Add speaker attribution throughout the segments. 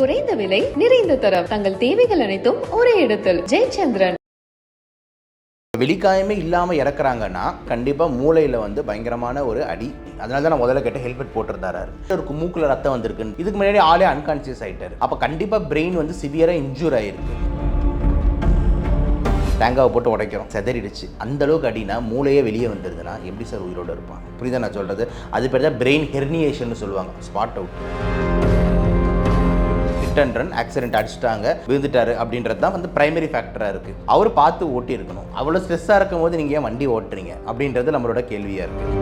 Speaker 1: குறைந்த விலை நிறைந்த தரம். தங்கள் தேவைகள் அனைத்தும் ஒரே இடத்தில். ஜெயச்சந்திரன்.
Speaker 2: வெளிக்காயமே இல்லாமல் இறக்குறாங்கன்னா கண்டிப்பாக மூளையில் வந்து பயங்கரமான ஒரு அடி. அதனால தான் நான் முதல்ல கேட்ட ஹெல்மெட் போட்டிருந்தாரு ஒரு மூக்கில் ரத்தம் வந்திருக்கு இதுக்கு முன்னாடி ஆளே அன்கான்சியஸ் ஆகிட்டார் அப்போ கண்டிப்பாக பிரெயின் வந்து சிவியராக இன்ஜூர் ஆயிருக்கு. தேங்காவை போட்டு உடைக்கிறோம். செதறிடுச்சு. அந்த அளவுக்கு அடினா மூளையே வெளியே வந்துருதுன்னா எப்படி சார் உயிரோடு இருப்பான்? புரியுதா நான் சொல்கிறது அது பேர் தான் பிரெயின் ஹெர்னியேஷன் சொல்லுவாங்க. Spot out hit and run accident அடிச்சிட்டாங்க விழுந்துட்டாரு அப்படின்றது தான் வந்து பிரைமரி ஃபேக்டராக இருக்குது அவர் பார்த்து ஓட்டி இருக்கணும் அவ்வளோ ஸ்ட்ரெஸ்ஸாக இருக்கும் போது நீங்கள் ஏன் வண்டி ஓட்டுறீங்க? அப்படின்றது நம்மளோட கேள்வியாக இருக்குது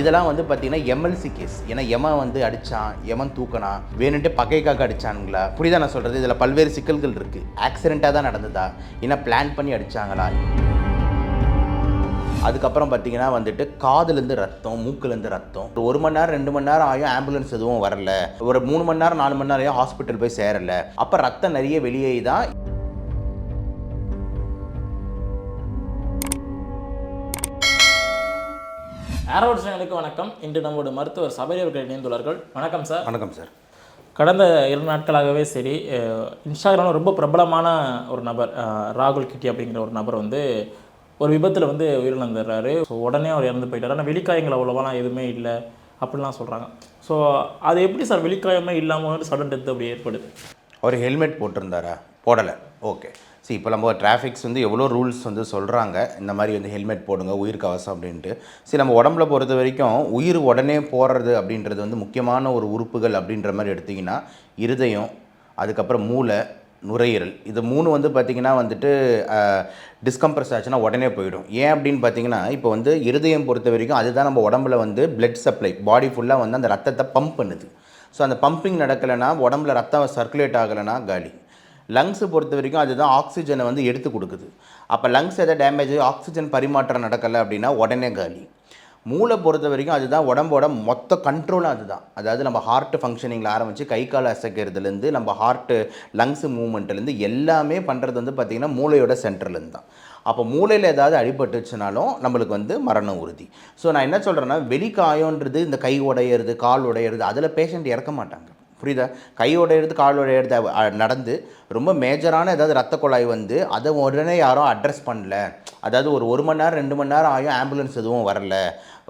Speaker 2: இதெல்லாம் வந்து பார்த்தீங்கன்னா எம்எல்சி கேஸ் ஏன்னா எமன் வந்து அடித்தான் எமன் தூக்கனா வேணுன்ட்டு பகைக்காக அடிச்சானுங்களா? புரியுதா நான் சொல்கிறது இதில் பல்வேறு சிக்கல்கள் இருக்குது ஆக்சிடெண்ட்டாக தான் நடந்ததா? ஏன்னா பிளான் பண்ணி அடிச்சாங்களா? அதுக்கப்புறம் பார்த்தீங்கன்னா வந்துட்டு காதுலேருந்து ரத்தம் மூக்குலேருந்து ரத்தம். ஒரு மணி நேரம் ரெண்டு மணி நேரம் ஆகும் ஆம்புலன்ஸ் எதுவும் வரல. ஒரு மூணு மணி நேரம் நாலு மணி நேரம் ஹாஸ்பிட்டல் போய் சேரல. அப்போ ரத்தம் நிறைய வெளியே தான்
Speaker 3: ஏரோட் சேனலுக்கு வணக்கம். இன்று நம்மோட மருத்துவர் சபரி அவர்கள் இணைந்துள்ளார்கள். வணக்கம் சார்.
Speaker 2: வணக்கம் சார்.
Speaker 3: கடந்த இரு நாட்களாகவே சரி இன்ஸ்டாகிராமில் ரொம்ப பிரபலமான ஒரு நபர் ராகுல் கிட்டி அப்படிங்கிற ஒரு நபர் வந்து ஒரு விபத்தில் வந்து உயிரிழந்துடுறாரு. ஸோ உடனே அவர் இறந்து போயிட்டார். ஆனால் வெளிக்காயங்கள் அவ்வளோவாலாம் எதுவுமே இல்லை அப்படிலாம் சொல்கிறாங்க ஸோ அது எப்படி சார் வெளிக்காயமே இல்லாமல் சடன் டெத் அப்படி ஏற்படுது?
Speaker 2: அவர் ஹெல்மெட் போட்டிருந்தாரா? போடலை. ஓகே. சரி இப்போ நம்ம டிராஃபிக்ஸ் வந்து எவ்வளோ ரூல்ஸ் வந்து சொல்கிறாங்க இந்த மாதிரி வந்து ஹெல்மெட் போடுங்க உயிர் கவசம் அப்படின்ட்டு. சரி நம்ம உடம்புல பொறுத்த வரைக்கும் உயிர் உடனே போடுறது அப்படின்றது வந்து முக்கியமான ஒரு உறுப்புகள் அப்படின்ற மாதிரி எடுத்திங்கன்னா இருதயம் அதுக்கப்புறம் மூளை நுரையீரல். இது மூணு வந்து பார்த்திங்கன்னா வந்துட்டு டிஸ்கம்ப்ரஸ் ஆச்சுன்னா உடனே போயிடும். ஏன் அப்படின்னு பார்த்தீங்கன்னா இப்போ வந்து இருதயம் பொறுத்த வரைக்கும் அதுதான் நம்ம உடம்புல வந்து பிளட் சப்ளை பாடி ஃபுல்லாக வந்து அந்த ரத்தத்தை பம்ப் பண்ணுது. ஸோ அந்த பம்பிங் நடக்கலைன்னா உடம்புல ரத்தம் சர்க்குலேட் ஆகலைன்னா காலி. லங்ஸை பொறுத்த வரைக்கும் அதுதான் ஆக்சிஜனை வந்து எடுத்து கொடுக்குது. அப்போ லங்ஸ் எதாவது டேமேஜ் ஆக்சிஜன் பரிமாற்றம் நடக்கலை அப்படின்னா உடனே காலி. மூளை பொறுத்த வரைக்கும் அதுதான் உடம்போட மொத்த கண்ட்ரோலும் அதுதான். அதாவது நம்ம ஹார்ட் ஃபங்க்ஷனிங்கில் ஆரம்பித்து கை கால் அசைக்கிறதுலேருந்து நம்ம ஹார்ட்டு லங்ஸ் மூவ்மெண்ட்லேருந்து எல்லாமே பண்ணுறது வந்து பார்த்திங்கன்னா மூளையோட சென்டர்லேருந்து தான். அப்போ மூளையில் ஏதாவது அடிபட்டுச்சுனாலும் நம்மளுக்கு வந்து மரணம் உறுதி. ஸோ நான் என்ன சொல்கிறேன்னா வெளிக்காயன்றது இந்த கை உடையிறது கால் உடையிறது அதில் பேஷண்ட் இறக்க மாட்டாங்க. புரியுதா? கையோட எடுத்து காலோட எடுத்து நடந்து ரொம்ப மேஜரான ஏதாவது ரத்த குழாய் வந்து அதை உடனே யாரும் அட்ரஸ் பண்ணல. அதாவது ஒரு ஒரு மணி நேரம் ரெண்டு மணி நேரம் ஆகும் ஆம்புலன்ஸ் எதுவும் வரல.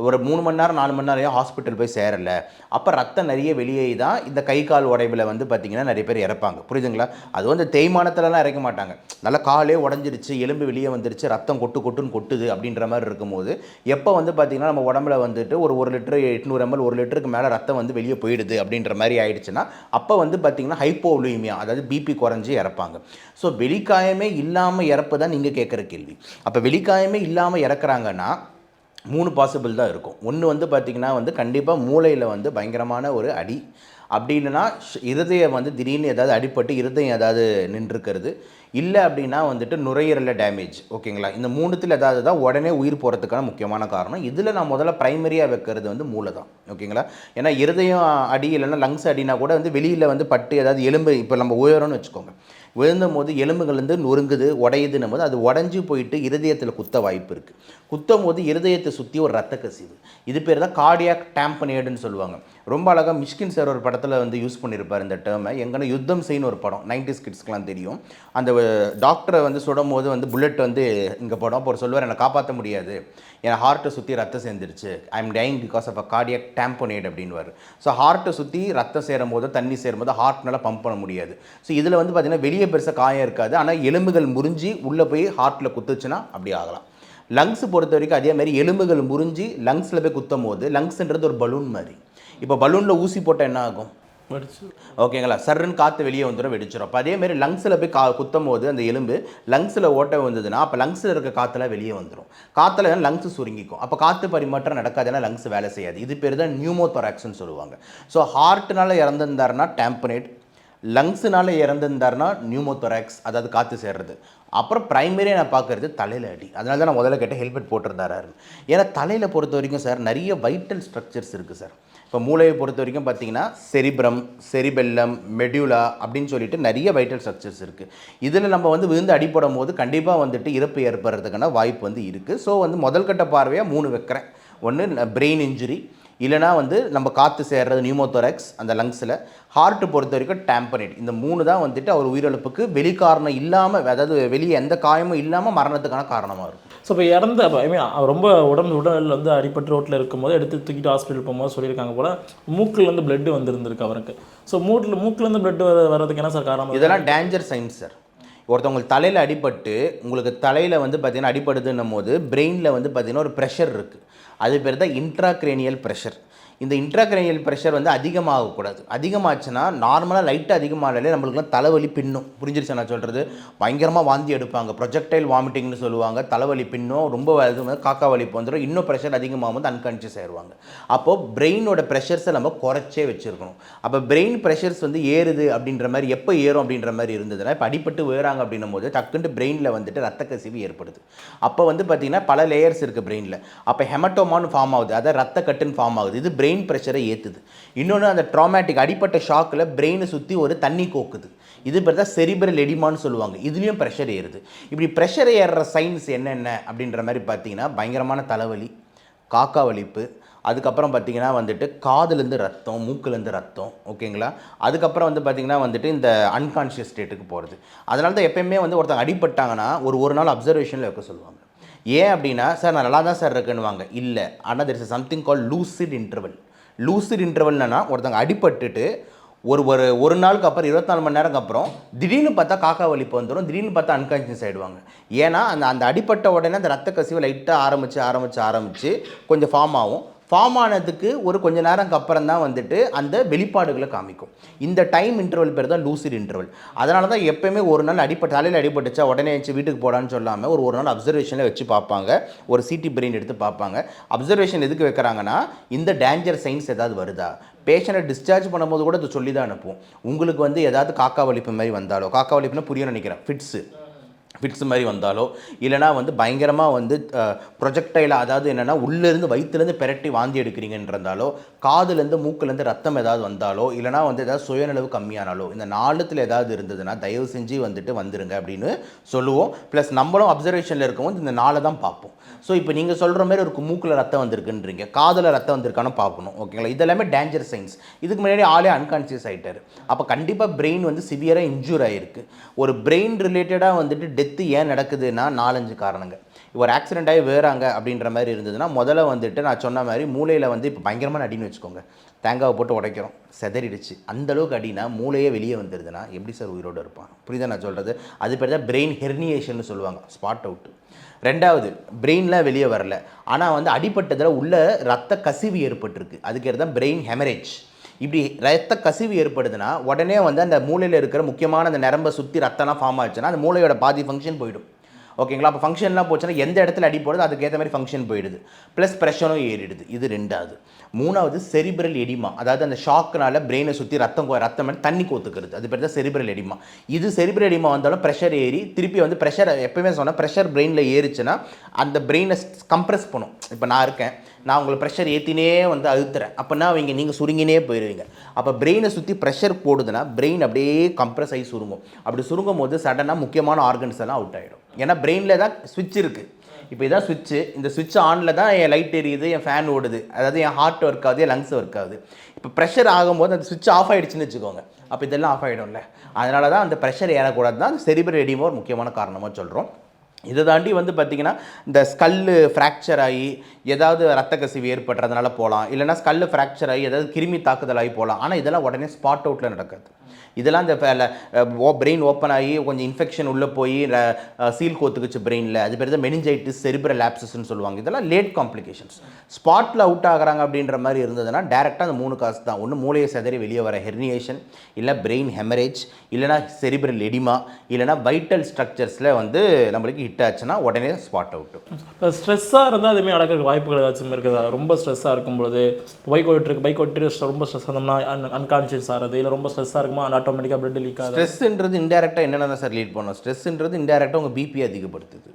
Speaker 2: ஒரு மூணு மணி நேரம் நாலு மணி நேரம் ஆகும் ஹாஸ்பிட்டல் போய் சேரல. அப்போ ரத்தம் நிறைய வெளியே தான் இந்த கை கால் உடைவில் வந்து பார்த்திங்கன்னா நிறைய பேர் இறப்பாங்க. புரியுதுங்களா? அது வந்து தேய்மானத்துலலாம் இறக்க மாட்டாங்க. நல்லா காலே உடஞ்சிருச்சு எலும்பு வெளியே வந்துருச்சு ரத்தம் கொட்டு கொட்டுன்னு கொட்டுது அப்படின்ற மாதிரி இருக்கும்போது எப்போ வந்து பார்த்திங்கன்னா நம்ம உடம்புல வந்துட்டு ஒரு ஒரு லிட்டர் எட்நூறு எம்எல் ஒரு லிட்டருக்கு மேலே ரத்தம் வந்து வெளியே போயிடுது அப்படின்ற மாதிரி ஆயிடுச்சுன்னா அப்போ வந்து பார்த்திங்கன்னா ஹைப்போலூமியா அதாவது பிபி குறைஞ்சி இறப்பாங்க. ஸோ வெளிக்காயமே இல்லாமல் இறப்பு தான் நீங்கள் கேட்குற கேள்வி. அப்போ வெளிக்காயமே இல்லாமல் இறக்குறாங்கன்னா மூணு பாசிபிள் தான் இருக்கும். ஒன்று வந்து பார்த்திங்கன்னா வந்து கண்டிப்பாக மூளையில் வந்து பயங்கரமான ஒரு அடி அப்படி இல்லைன்னா இருதயம் வந்து திடீர்னு ஏதாவது அடிப்பட்டு இருதயம் ஏதாவது நின்றுக்கிறது இல்லை அப்படின்னா வந்துட்டு நுரையீரலில் டேமேஜ் ஓகேங்களா? இந்த மூணுத்தில் ஏதாவது தான் உடனே உயிர் போகிறதுக்கான முக்கியமான காரணம். இதில் நான் முதல்ல ப்ரைமரியாக வைக்கிறது வந்து மூளை தான் ஓகேங்களா? ஏன்னா இருதயம் அடி இல்லைன்னா லங்ஸ் அடினா கூட வந்து வெளியில் வந்து பட்டு ஏதாவது எலும்பு இப்போ நம்ம உயரம்னு வச்சுக்கோங்க. விழுந்தும் போது எலும்புகள் வந்து நொறுங்குது உடையுதுன்னும் போது அது உடஞ்சி போயிட்டு இருதயத்தில் குத்த வாய்ப்பு இருக்குது குத்தும் போது இருதயத்தை சுற்றி ஒரு ரத்த கசிவு இது பேர் தான் கார்டியாக் டேம்பனேடுன்னு சொல்லுவாங்க. ரொம்ப அழகாக மிஷ்கின் சார் ஒரு படத்தில் வந்து யூஸ் பண்ணியிருப்பார் இந்த டேர்மை எங்கன்னா யுத்தம் செய்யணும் ஒரு படம் நைன்டிஸ் கிட்ஸ்க்கெலாம் தெரியும். அந்த டாக்டரை வந்து சுடும் போது வந்து புல்லட் வந்து இங்கே படம் அப்போ அவர் சொல்லுவார் என்னை காப்பாற்ற முடியாது. என் ஹார்ட்டை சுற்றி ரத்தம் சேர்ந்துருச்சு. I am dying because of a cardiac tamponade அப்படின்வார் so ஹார்ட்டை சுற்றி ரத்தம் சேரும் போது தண்ணி சேரும் போது ஹார்ட்னால பம்ப் பண்ண முடியாது. ஸோ இதில் வந்து பார்த்திங்கன்னா வெளியே பெருசாக காயம் இருக்காது. ஆனால் எலும்புகள் முறிஞ்சி உள்ளே போய் ஹார்ட்டில் குத்துச்சுன்னா அப்படி ஆகலாம். லங்ஸ் பொறுத்த வரைக்கும் அதே மாதிரி எலும்புகள் முறிஞ்சி லங்ஸில் போய் குத்தும் போது லங்ஸ்ன்றது ஒரு பலூன் மாதிரி. இப்போ பலூனில் ஊசி போட்டால் என்ன ஆகும்? ஓகேங்களா? சர்ன்னு காற்று வெளியே வந்துடும் வெடிச்சிடும் அப்போ அதே மாதிரி லங்ஸில் போய் கா குத்தும் போது அந்த எலும்பு லங்ஸில் ஓட்டை வந்ததுன்னா அப்போ லங்ஸில் இருக்க காற்றுல வெளியே வந்துடும் காற்றுல லங்ஸ் சுருங்கிக்கும். அப்போ காற்று பரிமாற்றம் நடக்காதுன்னா லங்ஸ் வேலை செய்யாது. இது பேர் தான் நியூமோதொராக்ஸ்னு சொல்லுவாங்க. ஸோ ஹார்ட்னால இறந்துருந்தாருன்னா டேம்பனேட் லங்ஸ்னால இறந்துருந்தாருன்னா நியூமோதொராக்ஸ் அதாவது காற்று சேர்றது. அப்புறம் ப்ரைமரியாக நான் பார்க்குறது தலையில் அடி. அதனால தான் நான் முதல்ல கேட்டேன் ஹெல்மெட் போட்டிருந்தாரு. ஏன்னா தலையில் பொறுத்த வரைக்கும் சார் நிறைய வைட்டல் ஸ்ட்ரக்சர்ஸ் இருக்குது சார். இப்போ மூளையை பொறுத்த வரைக்கும் பார்த்தீங்கன்னா செரிப்ரம் செரிபெல்லம் மெடியூலா அப்படின்னு சொல்லிட்டு நிறைய வைட்டல் ஸ்ட்ரக்சர்ஸ் இருக்குது இதில் நம்ம வந்து விழுந்து அடிப்படும் போது கண்டிப்பாக வந்துட்டு இறப்பு ஏற்படுறதுக்கான வாய்ப்பு வந்து இருக்குது ஸோ வந்து முதல் கட்ட பார்வையாக மூணு வைக்கிறேன். ஒன்று பிரெயின் இன்ஜுரி இல்லைனா வந்து நம்ம காற்று சேர்றது நியூமோதோரக்ஸ் அந்த லங்ஸில் ஹார்ட் பொறுத்த வரைக்கும் டேம்பனேட் இந்த மூணு தான் வந்துட்டு அவர் உயிரிழப்புக்கு வெளி காரணம் இல்லாமல் அதாவது வெளியே எந்த காயமும் இல்லாமல் மரணத்துக்கான காரணமாக இருக்கும்.
Speaker 3: ஸோ இப்போ இறந்த ஐ மீன் ரொம்ப உடம்பு உடல் வந்து அடிப்பட்டு ரோட்டில் இருக்கும்போது எடுத்து தூக்கிட்டு ஹாஸ்பிட்டல் போகும்போது சொல்லியிருக்காங்க போல மூக்குலேருந்து பிளட்டு வந்துருந்துருக்கு அவருக்கு. ஸோ மூட்டில் மூக்குலேருந்து பிளட் வர்றதுக்கு என்ன சார் காரணம்?
Speaker 2: இதெல்லாம் டேஞ்சர் சைன்ஸ் சார் ஒருத்தவங்களுக்கு தலையில் அடிபட்டு உங்களுக்கு தலையில் வந்து பார்த்தீங்கன்னா அடிபடுதுன்னும் போது பிரெயினில் வந்து பார்த்தீங்கன்னா ஒரு ப்ரெஷர் இருக்குது அது பேர் தான் இன்ட்ராக்ரேனியல் ப்ரெஷர் இந்த இன்ட்ராக்ரேனியல் ப்ரெஷர் வந்து அதிகமாகக்கூடாது. அதிகமாச்சுன்னா நார்மலாக லைட்டாக அதிகமானாலே நம்மளுக்குலாம் தலைவலி பின்னும். புரிஞ்சிருச்சு நான் சொல்கிறது பயங்கரமாக வாந்தி எடுப்பாங்க. ப்ரொஜெக்டைல் வாமிட்டிங்னு சொல்லுவாங்க. தலைவலி பின்னும் ரொம்ப இது வந்து காக்கா வலி வந்துடும் இன்னும் ப்ரெஷர் அதிகமாக வந்து அன்கான்ஷியஸ் ஆயிடுவாங்க அப்போது பிரெயினோட ப்ரெஷர்ஸை நம்ம குறைச்சே வச்சுருக்கணும். அப்போ பிரெயின் ப்ரெஷர்ஸ் வந்து ஏறுது அப்படின்ற மாதிரி எப்போ ஏறும் அப்படின்ற மாதிரி இருந்ததுன்னா இப்போ அடிப்பட்டு உயராங்க அப்படின்னும் போது டக்குன்ட்டு பிரெயினில் வந்துட்டு ரத்த கசிவு ஏற்படுது. அப்போ வந்து பார்த்திங்கன்னா பல லேயர்ஸ் இருக்குது பிரெயினில் அப்போ ஹெமட்டோமான்னு ஃபார்ம் ஆகுது. அதாவது ரத்த கட்டுன்னு ஃபார்ம் ஆகுது. இது பிரெயின் ப்ரெஷரை ஏற்றுது இன்னொன்று அந்த ட்ராமேட்டிக் அடிப்பட்ட ஷாக்கில் பிரெயினை சுற்றி ஒரு தண்ணி கோக்குது. இது பேர் தான் செரிபரல் எடிமான்னு சொல்லுவாங்க. இதுலேயும் ப்ரெஷர் ஏறுது. இப்படி ப்ரெஷர் ஏறுற சைன்ஸ் என்னென்ன அப்படின்ற மாதிரி பார்த்தீங்கன்னா பயங்கரமான தலைவலி காக்கா வலிப்பு அதுக்கப்புறம் பார்த்தீங்கன்னா வந்துட்டு காதுலேருந்து ரத்தம் மூக்குலேருந்து ரத்தம் ஓகேங்களா அதுக்கப்புறம் வந்து பார்த்தீங்கன்னா வந்துட்டு இந்த அன்கான்ஷியஸ் ஸ்டேட்டுக்கு போகிறது அதனால தான் எப்பயுமே வந்து ஒருத்தங்க அடிபட்டாங்கன்னா ஒரு ஒரு நாள் அப்சர்வேஷனில் வைக்க சொல்லுவாங்க. ஏன் அப்படின்னா சார் நான் நல்லா தான் சார் இருக்குன்னுவாங்க. இல்லை ஆனால் there is something call lucid interval lucid இன்டர்வல்னா ஒருத்தங்க அடிபட்டுட்டு ஒரு ஒரு ஒரு நாளுக்கு அப்புறம் இருபத்தி நாலு மணி நேரத்துக்கு அப்புறம் திடீர்னு பார்த்தா காக்கா வலிப்பு வந்துடும் திடீர்னு பார்த்தா அன்கான்ஷியஸ் ஆகிடுவாங்க ஏன்னா அந்த அந்த அடிப்பட்ட உடனே அந்த ரத்த கசிவு லைட்டாக ஆரம்பித்து ஆரம்பித்து ஆரம்பித்து கொஞ்சம் ஃபார்ம் ஆகும். ஃபார்ம் ஆனதுக்கு ஒரு கொஞ்ச நேரம்க்கு அப்புறம் தான் வந்துட்டு அந்த வெளிப்பாடுகளை காமிக்கும். இந்த டைம் இன்டர்வல் பேர் தான் லூசிட் இன்டர்வல் அதனால தான் எப்பயுமே ஒரு நாள் அடிப்பட்ட தலையில் அடிபட்டுச்சா உடனே வச்சு வீட்டுக்கு போடான்னு சொல்லாமல் ஒரு ஒரு நாள் அப்சர்வேஷனில் வச்சு பார்ப்பாங்க. ஒரு சிடி பிரெயின் எடுத்து பார்ப்பாங்க. அப்சர்வேஷன் எதுக்கு வைக்கிறாங்கன்னா இந்த டேஞ்சர் சைன்ஸ் ஏதாவது வருதா? பேஷண்ட்டை டிஸ்சார்ஜ் பண்ணும்போது கூட இதை சொல்லி தான் அனுப்புவோம். உங்களுக்கு வந்து ஏதாவது காக்கா வலிப்பு மாதிரி வந்தாலோ காக்கா வலிப்புனா புரிய நினைக்கிறேன். ஃபிட்ஸு ஃபிட்ஸ் மாதிரி வந்தாலோ இல்லைனா வந்து பயங்கரமாக வந்து ப்ரொஜெக்டைல அதாவது என்னென்னா உள்ளேருந்து வயிற்றுலேருந்து பெரட்டி வாந்தி எடுக்கிறீங்கன்றதாலோ காதுலேருந்து மூக்குலேருந்து ரத்தம் ஏதாவது வந்தாலோ இல்லைனா வந்து ஏதாவது சுயநலவு கம்மியானாலோ இந்த நாளத்தில் ஏதாவது இருந்ததுன்னா தயவு செஞ்சு வந்துட்டு வந்துடுங்க அப்படின்னு சொல்லுவோம். ப்ளஸ் நம்மளும் அப்சர்வேஷனில் இருக்கும்போது இந்த நாளை தான் பார்ப்போம். ஸோ இப்போ நீங்கள் சொல்கிற மாதிரி ஒரு மூக்கில் ரத்தம் வந்திருக்குன்றீங்க காதில் ரத்தம் வந்திருக்கான்னு பார்க்கணும் ஓகேங்களா இதெல்லாமே டேஞ்சர் சைன்ஸ் இதுக்கு முன்னாடி ஆளே அன்கான்சியஸ் ஆகிட்டார் அப்போ கண்டிப்பாக பிரெயின் வந்து சிவியராக இன்ஜூர் ஆகிருக்கு ஒரு பிரெயின் ரிலேட்டடாக வந்துட்டு டெத்து ஏன் நடக்குதுன்னா நாலஞ்சு காரணங்க. ஒரு ஆக்சிடென்ட் ஆகி வேறாங்க அப்படின்ற மாதிரி இருந்ததுன்னா முதல்ல வந்துட்டு நான் சொன்ன மாதிரி மூளையில் வந்து இப்போ பயங்கரமான அடின்னு வச்சுக்கோங்க. தேங்காவை போட்டு உடைக்கிறோம் செதறிடுச்சு. அந்த அளவுக்கு அடினா மூளையே வெளியே வந்துடுதுன்னா எப்படி சார் உயிரோடு இருப்பான் புரியுதா நான் சொல்கிறது அது பேர் தான் பிரெயின் ஹெர்னியேஷன் சொல்லுவாங்க. ஸ்பாட் அவுட்டு ரெண்டாவது பிரெயின்லாம் வெளியே வரல. ஆனால் வந்து அடிப்பட்டதில் உள்ள ரத்த கசிவு ஏற்பட்டிருக்கு. அதுக்கு தான் பிரெயின் ஹெமரேஜ் இப்படி ரத்த கசிவு ஏற்படுதுன்னா உடனே வந்து அந்த மூளையில் இருக்கிற முக்கியமான அந்த நரம்பை சுற்றி ரத்தம்லாம் ஃபார்ம் ஆச்சுன்னா அந்த மூளையோட பாதி ஃபங்க்ஷன் போயிடும். ஓகேங்களா அப்போ ஃபங்க்ஷன்லாம் போச்சுன்னா எந்த இடத்துல அடி போடுதோ அதுக்கேற்ற மாதிரி ஃபங்க்ஷன் போயிடுது. ப்ளஸ் ப்ரெஷரும் ஏறிடுது. இது ரெண்டாவது. மூணாவது செரிபிரல் எடிமா அதாவது அந்த ஷாக்குனால பிரெயினை சுற்றி ரத்தம் ரத்தம் தண்ணி கோத்துக்கிறது. அது பேர் தான் செரிபிரல் எடிமா இது செரிபிரல் எடிமா வந்தாலும் ப்ரெஷர் ஏறி திருப்பி வந்து ப்ரெஷர் எப்பவுமே சொன்னால் ப்ரெஷர் பிரெயினில் ஏறிச்சுன்னா அந்த பிரெயினை கம்ப்ரெஸ் பண்ணும். இப்போ நான் இருக்கேன். நான் உங்களை ப்ரெஷர் ஏற்றினே வந்து அழுத்துறேன். அப்போனா அவங்க நீங்கள் சுருங்கினே போயிடுவீங்க அப்போ பிரெயினை சுற்றி ப்ரெஷர் போடுதுன்னா பிரெயின் அப்படியே கம்ப்ரெஸ் ஆகி சுருங்கும். அப்படி சுருங்கும் போது சடனாக முக்கியமான ஆர்கன்ஸ் எல்லாம் அவுட் ஆகிடும் ஏன்னா பிரெயினில் தான் சுவிட்ச் இருக்குது இப்போ இதான் சுவிட்சு இந்த சுவிட்ச் ஆனில் தான் என் லைட் எரியுது என் ஃபேன் ஓடுது. அதாவது என் ஹார்ட் ஒர்க் ஆகுது என் லங்ஸ் ஒர்க் ஆகுது. இப்போ ப்ரெஷர் ஆகும்போது அந்த சுவிட்ச் ஆஃப் ஆகிடுச்சுன்னு வச்சுக்கோங்க. அப்போ இதெல்லாம் ஆஃப் ஆகிடும்ல அதனால தான் அந்த ப்ரெஷர் ஏறக்கூடாது தான் செரிபர் எடிமோ ஒரு முக்கியமான காரணமாக சொல்கிறோம் இதை தாண்டி வந்து பார்த்திங்கன்னா இந்த ஸ்கல்லு ஃப்ராக்சர் ஆகி ஏதாவது ரத்த கசிவு ஏற்படுறதுனால போகலாம். இல்லைனா ஸ்கல்லு ஃப்ராக்சர் ஆகி ஏதாவது கிருமி தாக்குதல் ஆகி போகலாம். ஆனால் இதெல்லாம் உடனே ஸ்பாட் அவுட்டில் நடக்காது. இதெல்லாம் இந்த பிரெயின் ஓப்பன் ஆகி கொஞ்சம் இன்ஃபெக்ஷன் உள்ளே போய் சீல் கோத்துக்குச்சு பிரெயினில் அது பேர் தான் மெனிஞ்சைட்டிஸ் செரிபிரல் லேப்சஸ்ன்னு சொல்லுவாங்க. இதெல்லாம் லேட் காம்ப்ளிகேஷன்ஸ் ஸ்பாட்டில் அவுட் ஆகுறாங்க அப்படின்ற மாதிரி இருந்ததுன்னா டேரெக்டாக அந்த மூணு காசு தான். ஒன்று மூளையை செதறி வெளியே வர ஹெர்னியேஷன் இல்லை பிரெயின் ஹெமரேஜ் இல்லைனா செரிபிரல் எடிமா இல்லைனா வைட்டல் ஸ்ட்ரக்சர்ஸில் வந்து நம்மளுக்கு ஹிட் ஆச்சுன்னா உடனே ஸ்பாட் அவுட்டு
Speaker 3: இப்போ ஸ்ட்ரெஸ்ஸாக இருந்தால் அதுமாரி நடக்கிறதுக்கு வாய்ப்புகள் ஏதாச்சும் இருக்குதா? ரொம்ப ஸ்ட்ரெஸ்ஸாக இருக்கும்பொழுது பைக் ஓட்டிருக்கு பைக் ஓட்டிட்டு ரொம்ப ஸ்ட்ரெஸ் ஆனோம்னா அன்கான்ஷியஸ் ஆகிறது இல்லை ரொம்ப ஸ்ட்ரெஸ்ஸாக இருக்குமா? ஆட்டோமேட்டிக்காக பிளட் லீக் ஆகுது?
Speaker 2: ஸ்ட்ரெஸ்ஸுன்றது இன்டெரக்டாக என்னென்ன சார் லீட் பண்ணும்? ஸ்ட்ரெஸ்ஸுன்றது இன்டெரக்டாக உங்கள் பிபி அதிகப்படுத்துது.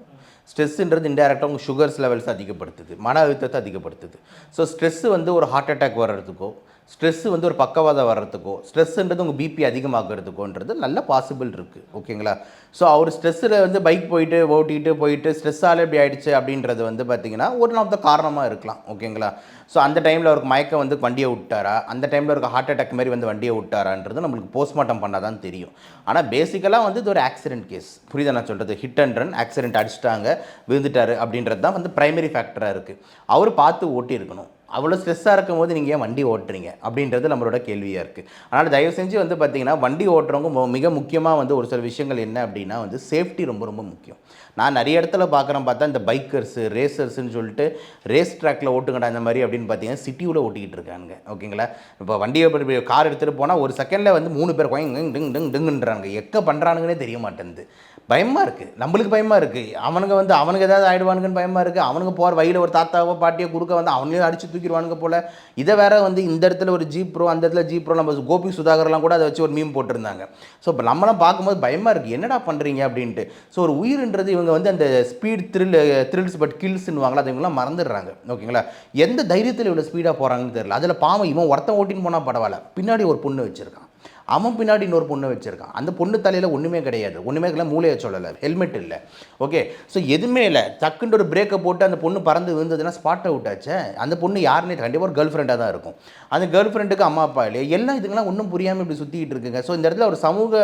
Speaker 2: ஸ்ட்ரெஸ்ஸுன்றது இன்டெரக்டாக உங்கள் சுகர்ஸ் லெவல்ஸ் அதிகப்படுத்துது. மன அழுத்தத்தை அதிகப்படுத்துது. ஸோ ஸ்ட்ரெஸ் வந்து ஒரு ஹார்ட் அட்டாக் வர்றதுக்கோ ஸ்ட்ரெஸ்ஸு வந்து ஒரு பக்கவாதம் வர்றதுக்கோ ஸ்ட்ரெஸ்ஸுன்றது உங்கள் பிபி அதிகமாகிறதுக்கோன்றது நல்ல பாசிபிள் இருக்குது ஓகேங்களா? ஸோ அவர் ஸ்ட்ரெஸ்ஸில் வந்து பைக் போயிட்டு ஓட்டிகிட்டு போயிட்டு ஸ்ட்ரெஸ்ஸால் இப்படி ஆகிடுச்சு அப்படின்றது வந்து பார்த்தீங்கன்னா ஒரு ஆஃப் த காரணமாக இருக்கலாம். ஓகேங்களா? ஸோ அந்த டைமில் அவருக்கு மயக்கம் வந்து வண்டியை விட்டாரா? அந்த டைமில் அவருக்கு ஹார்ட் அட்டாக் மாதிரி வந்து வண்டியை விட்டாரான்றது நம்மளுக்கு போஸ்ட்மார்ட்டம் பண்ணால் தான் தெரியும் ஆனால் பேசிக்கலாக வந்து இது ஒரு ஆக்சிடென்ட் கேஸ் புரியுதா நான் சொல்கிறது ஹிட் அண்ட் ரன் ஆக்சிடென்ட் அடிச்சிட்டாங்க விழுந்துட்டாரு அப்படின்றது தான் வந்து ப்ரைமரி ஃபேக்டராக இருக்குது அவர் பார்த்து ஓட்டியிருக்கணும். அவ்வளோ ஸ்ட்ரெஸ்ஸாக இருக்கும் போது நீங்கள் ஏன் வண்டி ஓட்டுறீங்க? அப்படின்றது நம்மளோட கேள்வியாக இருக்குது அதனால் தயவு செஞ்சு வந்து பார்த்தீங்கன்னா வண்டி ஓட்டுறவங்க மிக முக்கியமாக வந்து ஒரு சில விஷயங்கள் என்ன அப்படின்னா வந்து சேஃப்டி ரொம்ப ரொம்ப முக்கியம். நான் நிறைய இடத்துல பார்க்குறேன் பார்த்தா இந்த பைக்கர்ஸு ரேசர்ஸ்னு சொல்லிட்டு ரேஸ் ட்ராக்ல ஓட்டுங்கடா அந்த மாதிரி அப்படின்னு பார்த்தீங்கன்னா சிட்டியில் ஓட்டிக்கிட்டு இருக்காங்க ஓகேங்களா இப்போ வண்டியை கார் எடுத்துகிட்டு போனால் ஒரு செகண்டில் வந்து மூணு பேர் கோயங் டிங் டிங் டிங் டிங்குன்றாங்க எக்க பண்ணுறானுங்கன்னே தெரிய மாட்டேங்குது. பயமாக இருக்குது நம்மளுக்கு பயமாக இருக்குது அவனுங்க வந்து அவனுக்கு ஏதாவது ஆயிடுவானுங்கன்னு பயமாக இருக்குது அவனுங்க போகிற வழியில் ஒரு தாத்தாவோ பாட்டியோ குறுக்க வந்து அவனையும் அடித்து தூக்கிடுவானுங்க போல். இதை வேற வந்து இந்த இடத்துல ஒரு ஜீப் ப்ரோ அந்த இடத்துல ஜீப் ப்ரோ நம்ம கோபி சுதாகர்லாம் கூட அதை வச்சு ஒரு மீம் போட்டிருந்தாங்க. ஸோ இப்போ நம்மளாம் பார்க்கும்போது பயமாக இருக்குது என்னடா பண்ணுறீங்க அப்படின்ட்டு. ஸோ ஒரு உயிர்ன்றது இவங்க வந்து அந்த ஸ்பீட் த்ரில் த்ரில்ஸ் பட் கில்ஸ்னுவாங்களா அது இவங்களாம் மறந்துடுறாங்க. ஓகேங்களா? எந்த தைரியத்தில் இவ்வளோ ஸ்பீடாக போகிறாங்கன்னு தெரியல. அதில் பாவம் இவன் ஒருத்தன் ஓட்டின்னு போனால் பரவாயில்ல. பின்னாடி ஒரு பொண்ணு வச்சுருக்கான். அவன் பின்னாடி இன்னொரு பொண்ணு வச்சுருக்கான். அந்த பொண்ணு தலையில் ஒன்றுமே கிடையாது. ஒன்றுமே இல்லை மூளையை சொல்லலை. ஹெல்மெட் இல்லை. ஓகே ஸோ எதுவுமே இல்லை. டக்குன்னு ஒரு பிரேக்கை போட்டு அந்த பொண்ணு பறந்து விழுந்ததுன்னா ஸ்பாட் அவுட் ஆச்சு அந்த பொண்ணு யாருன்னே கண்டிப்பாக ஒரு கேர்ள் ஃப்ரெண்டாக தான் இருக்கும். அந்த கேர்ள் ஃப்ரெண்டுக்கு அம்மா அப்பா இல்லையா. எல்லாம் இதுக்கெல்லாம் ஒன்றும் புரியாமல் இப்படி சுற்றிக்கிட்டு இருக்குங்க. ஸோ இந்த இடத்துல ஒரு சமூக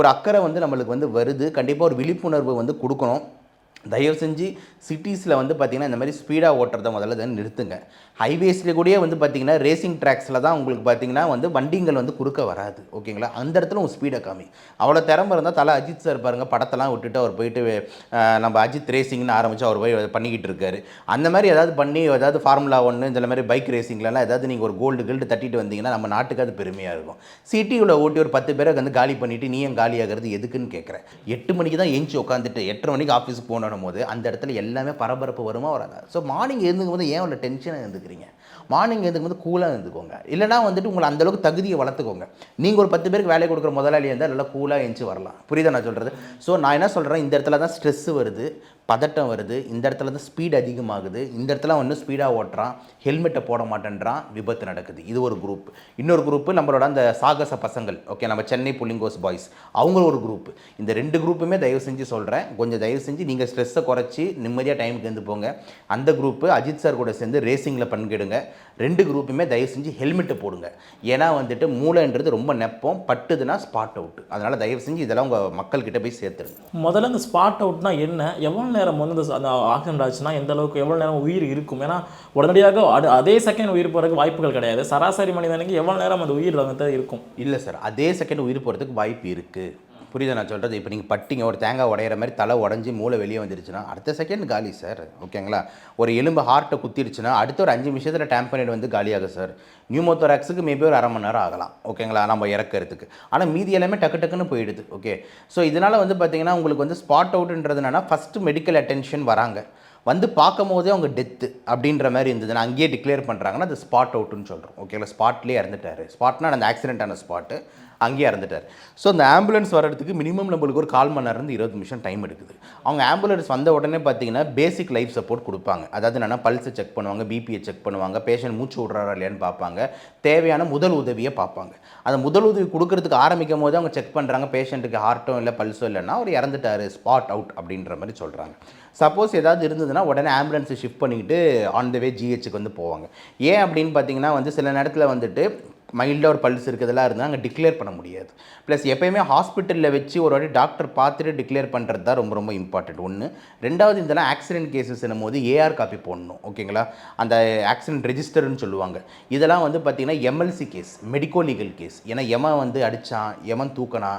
Speaker 2: ஒரு அக்கறை வந்து நம்மளுக்கு வந்து வருது. கண்டிப்பாக ஒரு விழிப்புணர்வு வந்து கொடுக்கணும். தயவு செஞ்சு சிட்டிஸில் வந்து பார்த்திங்கன்னா இந்த மாதிரி ஸ்பீடாக ஓட்டுறத முதல்ல தான் நிறுத்துங்க. ஹைவேஸில் கூடயே வந்து பார்த்திங்கன்னா ரேசிங் ட்ராக்ஸில் தான் உங்களுக்கு பார்த்திங்கன்னா வந்து வண்டிங்கள் வந்து குறுக்க வராது. ஓகேங்களா அந்த இடத்துல உங்கள் ஸ்பீடை காமி அவ்வளோ திறமை இருந்தால் தலை அஜித் சார் பாருங்கள் படத்தெல்லாம் விட்டுட்டு அவர் போயிட்டு நம்ம அஜித் ரேசிங்னு ஆரம்பித்து அவர் போய் பண்ணிக்கிட்டு இருக்காரு. அந்த மாதிரி ஏதாவது பண்ணி ஏதாவது ஃபார்முலா ஒன்று இந்த மாதிரி பைக் ரேசிங்லலாம் ஏதாவது நீங்கள் ஒரு கோல்டு கில்டு தட்டிட்டு வந்தீங்கன்னா நம்ம நாட்டுக்கு அது பெருமையாக இருக்கும். சிட்டியில் ஓட்டி ஒரு பத்து பேரை வந்து காலி பண்ணிவிட்டு நீ ஏன் காலியாகிறது எதுக்குன்னு கேட்குறேன் எட்டு மணிக்கு தான் எஞ்சி உட்காந்துட்டு எட்டரை மணிக்கு ஆஃபீஸுக்கு போகணும். போது அந்த இடத்துல எல்லாமே பரபரப்பு வருமா வராதா? ஸோ மார்னிங் எழுந்துக்கும் போது ஏன் உள்ள டென்ஷனாக இருந்துக்கிறீங்க? மார்னிங் எழுந்துக்கும் போது கூலாக இருந்துக்கோங்க. இல்லைனா வந்துட்டு உங்களை அந்தளவுக்கு தகுதியை வளர்த்துக்கோங்க. நீங்கள் ஒரு பத்து பேருக்கு வேலை கொடுக்குற முதலாளியாக இருந்தால் நல்லா கூலாக எழுந்து வரலாம். புரியுதா நான் சொல்கிறது ஸோ நான் என்ன சொல்கிறேன் இந்த இடத்துல தான் ஸ்ட்ரெஸ் வருது. பதட்டம் வருது இந்த இடத்துல தான் ஸ்பீட் அதிகமாகுது இந்த இடத்துல வந்து ஸ்பீடாக ஓட்டுறான் ஹெல்மெட்டை போட மாட்டேன்றான் விபத்து நடக்குது. இது ஒரு குரூப் இன்னொரு குரூப்பு நம்மளோட அந்த சாகச பசங்கள் ஓகே நம்ம சென்னை புள்ளிங்கோஸ் பாய்ஸ் அவங்க ஒரு குரூப் இந்த ரெண்டு குரூப்புமே தயவு செஞ்சு சொல்கிறேன் கொஞ்சம் தயவு செஞ்சு நீங்கள் ஸ்ட்ரெஸ்ஸை குறைச்சி நிம்மதியாக டைமுக்கு இருந்து போங்க. அந்த குரூப்பு அஜித் சார் கூட சேர்ந்து ரேசிங்கில் பங்கெடுங்க. ரெண்டு குரூப்புமே தயவு செஞ்சு ஹெல்மெட்டை போடுங்க. ஏன்னா வந்துட்டு மூளைன்றது ரொம்ப நெப்பம் பட்டுதுன்னா ஸ்பாட் அவுட் அதனால் தயவு செஞ்சு இதெல்லாம் உங்கள் மக்கள்கிட்ட போய் சேர்த்துருங்க.
Speaker 3: முதல்ல இந்த ஸ்பாட் அவுட்னா என்ன? எவ்வளோ நேரம் வந்து அந்த ஆக்சிடென்ட் ஆச்சுன்னா எந்த அளவுக்கு எவ்வளோ நேரம் உயிர் இருக்கும்? ஏன்னா உடனடியாக அடு- அதே செகண்ட் உயிர் போகிறதுக்கு வாய்ப்புகள் கிடையாது. சராசரி மனிதனுக்கு எவ்வளோ நேரம் அந்த உயிர் வந்து இருக்கும்?
Speaker 2: இல்லை சார் அதே செகண்ட் உயிர் போகிறதுக்கு வாய்ப்பு இருக்குது புரியுதா நான் சொல்கிறது இப்போ நீங்கள் பட்டிங்க ஒரு தேங்காய் உடையிற மாதிரி தலை உடஞ்சி மூளை வெளியே வந்துருச்சுன்னா அடுத்த செகண்ட் காலி சார் ஓகேங்களா? ஒரு எலும்பு ஹார்ட்டை குத்திருச்சுன்னா அடுத்த ஒரு அஞ்சு நிமிஷத்தில் டேம்பனேட் வந்து காலியாகும் சார் நியூமோத்தோராக்ஸுக்கு மேபி ஒரு அரை மணி நேரம் ஆகலாம். ஓகேங்களா? நம்ம இறக்கிறதுக்கு. ஆனால் மீதி எல்லாமே டக்கு டக்குன்னு போயிடுது. ஓகே? ஸோ இதனால் வந்து பார்த்தீங்கன்னா உங்களுக்கு வந்து ஸ்பாட் அவுட்ன்றது என்னென்னா ஃபஸ்ட்டு மெடிக்கல் அட்டென்ஷன் வராங்க. வந்து பார்க்கும் போதே அவங்க டெத்து அப்படின்ற மாதிரி இருந்ததுன்னா அங்கேயே டிக்ளேர் பண்ணுறாங்கன்னா அது ஸ்பாட் அவுட்டுன்னு சொல்கிறோம் ஓகேங்களா? ஸ்பாட்லேயே இறந்துட்டார். ஸ்பாட்னா அந்த ஆக்சிடென்ட்டான ஸ்பாட்டு அங்கேயே இறந்துட்டார். ஸோ அந்த ஆம்புலன்ஸ் வர்றதுக்கு மினிமம் நம்மளுக்கு ஒரு கால் மணி நேரம் இருபது நிமிஷம் டைம் எடுக்குது. அவங்க ஆம்புலன்ஸ் வந்த உடனே பார்த்தீங்கன்னா பேசிக் லைஃப் சப்போர்ட் கொடுப்பாங்க. அதாவது என்னென்னா பல்ஸை செக் பண்ணுவாங்க பிபியை செக் பண்ணுவாங்க பேஷண்ட் மூச்சு விட்றாரா இல்லையான்னு பார்ப்பாங்க. தேவையான முதல் உதவியை பார்ப்பாங்க. அந்த முதல் உதவி கொடுக்கறதுக்கு ஆரம்பிக்கும் போது அவங்க செக் பண்ணுறாங்க பேஷண்ட்டுக்கு ஹார்ட்டும் இல்லை பல்ஸோ இல்லைன்னா அவர் இறந்துட்டாரு ஸ்பாட் அவுட் அப்படின்ற மாதிரி சொல்கிறாங்க சப்போஸ் ஏதாவது இருந்ததுன்னா உடனே ஆம்புலன்ஸை ஷிஃப்ட் பண்ணிக்கிட்டு ஆன் த வே ஜிஹெச்சுக்கு வந்து போவாங்க. ஏன் அப்படின்னு பார்த்தீங்கன்னா வந்து சில நேரத்தில் வந்துட்டு மைல்டாக ஒரு பல்ஸ் இருக்கிறதெல்லாம் இருந்தால் அங்கே டிக்ளேர் பண்ண முடியாது. ப்ளஸ் எப்பயுமே ஹாஸ்பிட்டலில் வச்சு ஒரு வாட்டி டாக்டர் பார்த்துட்டு டிக்ளேர் பண்ணுறது தான் ரொம்ப ரொம்ப இம்பார்ட்டண்ட் ஒன்று ரெண்டாவது இதெல்லாம் ஆக்சிடென்ட் கேசஸ் போது ஏஆர் காப்பி போடணும். ஓகேங்களா அந்த ஆக்சிடென்ட் ரெஜிஸ்டர்னு சொல்லுவாங்க. இதெல்லாம் வந்து பார்த்திங்கன்னா MLC case medico legal case ஏன்னா எமன் வந்து அடித்தான் எமன் தூக்கினா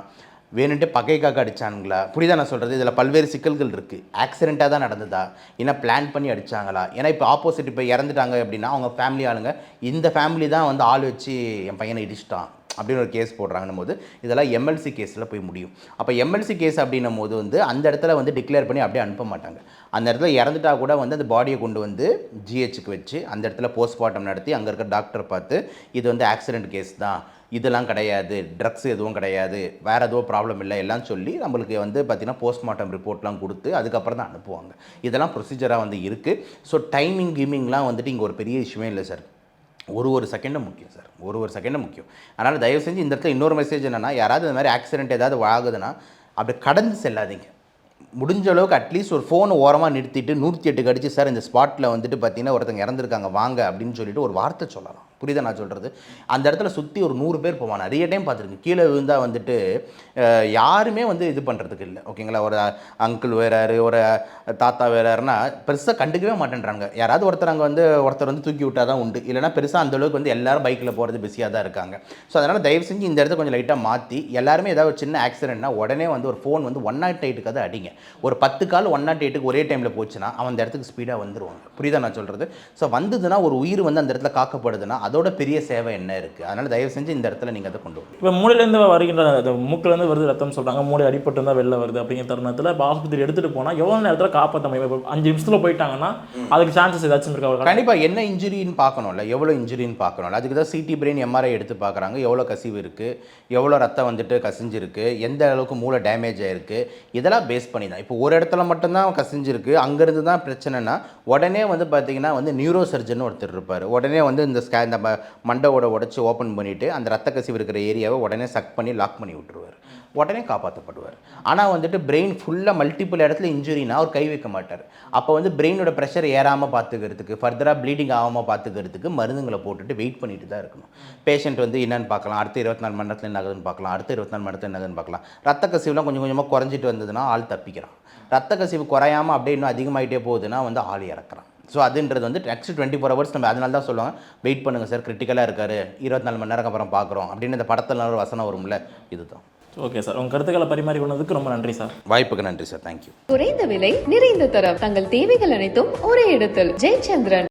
Speaker 2: வேணுன்ட்டு பகைக்காக அடிச்சானுங்களா? புரியுதா நான் சொல்கிறது இதில் பல்வேறு சிக்கல்கள் இருக்குது ஆக்சிடெண்ட்டாக தான் நடந்ததா? ஏன்னா பிளான் பண்ணி அடிச்சாங்களா? ஏன்னா இப்போ ஆப்போசிட் இப்போ இறந்துட்டாங்க அப்படின்னா அவங்க ஃபேமிலி ஆளுங்க இந்த ஃபேமிலி தான் வந்து ஆள் வச்சு என் பையனை இடிச்சிட்டான். அப்படின்னு ஒரு கேஸ் போடுறாங்கன்னும் போது இதெல்லாம் எம்எல்சி கேஸில் போய் முடியும். அப்போ எம்எல்சி கேஸ் அப்படின்னும் போது வந்து அந்த இடத்துல வந்து டிக்ளேர் பண்ணி அப்படியே அனுப்ப மாட்டாங்க. அந்த இடத்துல இறந்துட்டா கூட வந்து அந்த பாடியை கொண்டு வந்து ஜிஹெச்சுக்கு வச்சு அந்த இடத்துல போஸ்ட்மார்ட்டம் நடத்தி அங்கே இருக்க டாக்டர் பார்த்து இது வந்து ஆக்சிடென்ட் கேஸ் தான். இதெல்லாம் கிடையாது. ட்ரக்ஸ் எதுவும் கிடையாது. வேறு எதுவும் ப்ராப்ளம் இல்லை எல்லாம் சொல்லி நம்மளுக்கு வந்து பார்த்திங்கன்னா போஸ்ட்மார்ட்டம் ரிப்போர்ட்லாம் கொடுத்து அதுக்கப்புறம் தான் அனுப்புவாங்க. இதெல்லாம் ப்ரொசீஜராக வந்து இருக்குது ஸோ டைமிங் கிமிங்லாம் வந்துட்டு இங்கே ஒரு பெரிய இஷ்யூவே இல்லை சார் ஒரு ஒரு செகண்டும் முக்கியம் சார் ஒரு ஒரு செகண்டும் முக்கியம். அதனால் தயவு செஞ்சு இந்த இடத்துல இன்னொரு மெசேஜ் என்னென்னா யாராவது இந்த மாதிரி ஆக்சிடென்ட் ஏதாவது ஆகுதுன்னா அப்படி கடந்து செல்லாதீங்க. முடிஞ்ச அளவுக்கு அட்லீஸ்ட் ஒரு ஃபோனை ஓரமாக நிறுத்திட்டு நூற்றி எட்டு கடிச்சு சார் இந்த ஸ்பாட்டில் வந்துட்டு பார்த்தீங்கன்னா ஒருத்தங்க இறந்துருக்காங்க வாங்க அப்படின்னு சொல்லிட்டு ஒரு வார்த்தை சொல்லலாம். புரியுதா நான் சொல்கிறது அந்த இடத்துல சுற்றி ஒரு நூறு பேர் போவான் நிறைய டைம் பார்த்துருக்கேன் கீழே விழுந்தால் வந்துட்டு யாருமே வந்து இது பண்ணுறதுக்கு இல்லை. ஓகேங்களா ஒரு அங்கிள் வேறாரு ஒரு தாத்தா வேறாருன்னா பெருசாக கண்டுக்கவே மாட்டேன்றாங்க. யாராவது ஒருத்தர் அங்கே வந்து ஒருத்தர் வந்து தூக்கி விட்டால் தான் உண்டு. இல்லைனா பெருசாக அந்தளவுக்கு வந்து எல்லோரும் பைக்கில் போகிறது பிஸியாக தான் இருக்காங்க. ஸோ அதனால் தயவு செஞ்சு இந்த இடத்த கொஞ்சம் லைட்டாக மாற்றி எல்லாருமே ஏதாவது ஒரு சின்ன ஆக்சிடென்ட்னா உடனே வந்து ஒரு ஃபோன் வந்து ஒன் நாட் எயிட்டுக்கு அதை அடிங்க. ஒரு பத்து கால் ஒன் நாட் எயிட்டுக்கு ஒரே டைமில் போச்சுன்னா அவன் அந்த இடத்துக்கு ஸ்பீடாக வந்துடுவாங்க புரியுதா நான் சொல்கிறது ஸோ வந்ததுன்னா ஒரு உயிர் வந்து அந்த இடத்துல காக்கப்படுதுன்னா அதோட பெரிய சேவை என்ன இருக்குது அதனால் தயவு செஞ்சு இந்த இடத்துல நீங்கள் அதை கொண்டு வரணும்
Speaker 3: இப்போ மூளையிலேருந்து வருகின்ற அந்த மூக்கிலேருந்து வருது ரத்தம் சொல்கிறாங்க மூளை அடிபட்டு இருந்தால் வெளில வருது அப்படிங்கிற தருணத்தில் இப்போ ஆஸ்பத்திரி எடுத்துகிட்டு போனால் எவ்வளோ நேரத்தில் காப்பாற்ற முடியும்? இப்போ அஞ்சு நிமிஷத்தில் போயிட்டாங்கன்னா அதுக்கு சான்சஸ் ஏதாச்சும் இருக்கா?
Speaker 2: கண்டிப்பாக என்ன இன்ஜுரின்னு பார்க்கணும்ல. எவ்வளோ இன்ஜுரின்னு பார்க்கணும்ல. அதுக்கு தான் சிடி பிரெயின் எம்ஆர்ஐ எடுத்து பார்க்குறாங்க. எவ்வளோ கசிவு இருக்குது எவ்வளோ ரத்தம் வந்துட்டு கசிஞ்சிருக்கு? எந்த அளவுக்கு மூளை டேமேஜ் ஆயிருக்கு? இதெல்லாம் பேஸ் பண்ணி தான். இப்போ ஒரு இடத்துல மட்டும்தான் கசிஞ்சிருக்கு. அங்கேருந்து தான் பிரச்சனைனா உடனே வந்து பார்த்தீங்கன்னா வந்து நியூரோ சர்ஜன் ஒருத்தர் இருப்பார். உடனே வந்து இந்த ஸ்கே இந்த ம- உடச்சி ஓப்பன் பண்ணிவிட்டு அந்த ரத்த கசிவு இருக்கிற ஏரியாவை உடனே சக் பண்ணி லாக் பண்ணி விட்டுருவார். உடனே காப்பாற்றப்படுவார் ஆனால் வந்துட்டு பிரெயின் ஃபுல்லாக மல்டிபிள் இடத்துல இன்ஜுரினா அவர் கை வைக்க மாட்டார். அப்போ வந்து பிரெயினோட ப்ரெஷர் ஏறாமல் பார்த்துக்கிறதுக்கு ஃபர்தராக ப்ளீடிங் ஆகாமல் பார்த்துக்கிறதுக்கு மருந்துங்களை போட்டுட்டு வெயிட் பண்ணிட்டு தான் இருக்கணும். பேஷண்ட் வந்து என்னன்னு பார்க்கலாம். அடுத்த இருபத்தி நாலு மணி நேரத்தில் என்ன ஆகுதுன்னு பார்க்கலாம். அடுத்த இருபத்தி நாலு மணி நேரத்தில் என்னதுன்னு பார்க்கலாம். ரத்த கசிவுலாம் கொஞ்சம் கொஞ்சமாக குறைஞ்சிட்டு வந்ததுன்னா ஆள் தப்பிக்கிறான். ரத்த கசிவு குறையாமல் அப்படியே இன்னும் அதிகமாகிட்டே போகுதுன்னா வந்து ஆள் இறக்குறான். ஸோ அதுன்றது வந்து நெக்ஸ்ட் டுவெண்ட்டி ஃபோர் ஹவர்ஸ் நம்ம அதனால தான் சொல்லுவாங்க. வெயிட் பண்ணுங்கள் சார் கிரிட்டிக்கலாக இருக்காரு. இருபத்தி நாலு மணி நேரம் அப்புறம் பார்க்குறோம். அப்படின்னு இந்த படத்தில் ஒரு வசனம் வரும்ல இதுதான்.
Speaker 3: ஓகே சார் உங்கள் கருத்துக்களை பரிமாறி கொண்டதுக்கு ரொம்ப நன்றி சார்
Speaker 2: வாய்ப்புக்கு நன்றி சார் தேங்க்யூ
Speaker 1: குறைந்த விலை நிறைந்த தரம். தங்கள் தேவைகள் அனைத்தும் ஒரே இடத்தில். ஜெயச்சந்திரன்.